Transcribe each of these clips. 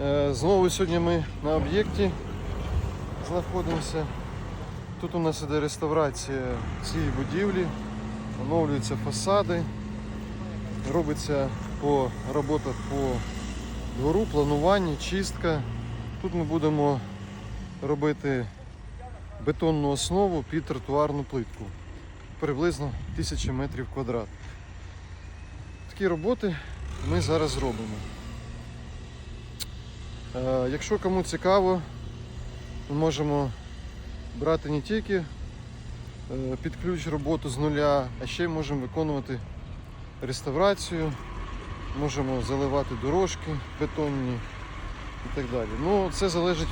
Е, Знову сьогодні ми на об'єкті знаходимося. Тут у нас іде реставрація цієї будівлі, оновлюються фасади, робиться по роботах по двору, планування, чистка. Тут ми будемо робити бетонну основу під тротуарну плитку. Приблизно 1000 метрів квадрат. Такі роботи ми зараз робимо. Е, Якщо кому цікаво, ми можемо брати не тільки е, під ключ роботу з нуля, а ще й можемо виконувати реставрацію, можемо заливати дорожки бетонні і так далі. Ну, це залежить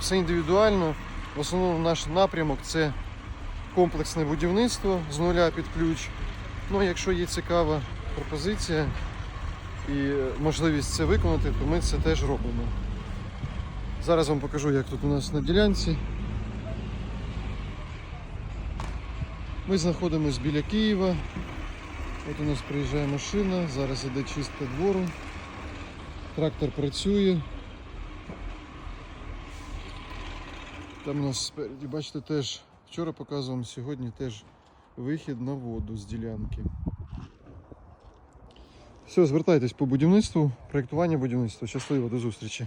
все індивідуально. В основному наш напрямок це комплексне будівництво з нуля під ключ. Ну, якщо є цікава пропозиція і е, можливість це виконати, то ми це теж робимо. Зараз вам покажу, як тут у нас на ділянці. Ми знаходимося біля Києва. От у нас приїжджає машина, зараз іде чистка двору. Трактор працює. Там у нас спереді, бачите, теж вчора показував, сьогодні теж вихід на воду з ділянки. Все, звертайтесь по будівництву, проєктування будівництва. Щасливо, до зустрічі.